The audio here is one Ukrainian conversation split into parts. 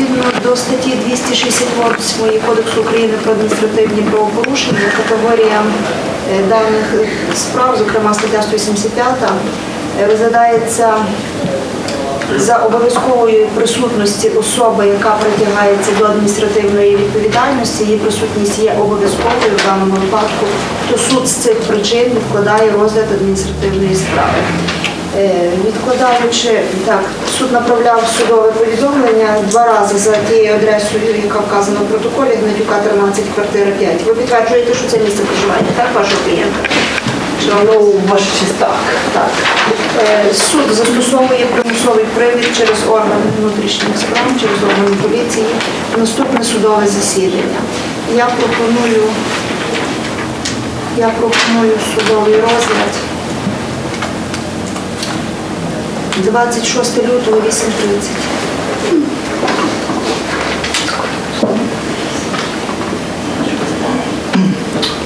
Відповідно до статті 268 Кодексу України про адміністративні правопорушення категорія е, даних справ, зокрема стаття 185, е, розглядається за обов'язкової присутності особи, яка притягається до адміністративної відповідальності, її присутність є обов'язковою в даному випадку, то суд з цих причин відкладає розгляд адміністративної справи. Е, Відкладаючи так, суд направляв судове повідомлення два рази за тією адресою, яка вказана в протоколі Гнатюка 13, квартира 5. Ви підтверджуєте, що це місце проживання, так, вашого клієнта? Ну, ваша так. Так. Е, Суд застосовує примусовий привід через органи внутрішніх справ, через органи поліції. Наступне судове засідання. Я пропоную, я пропоную судовий розгляд 26 лютого 8.30.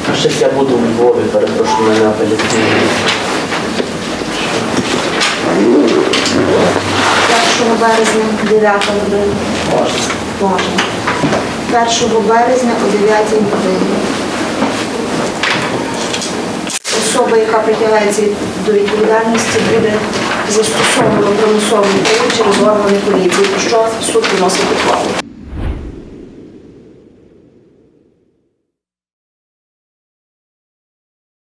Ваша честь, я буду у Львові, перепрошую мене апеляційно. 1 березня 9 година. Можна. Можна. 1 березня о 9 годині. Особа, яка притягається до відповідальності, буде застосовано примусовий привід через органи поліції, про що суд виносить ухвалу.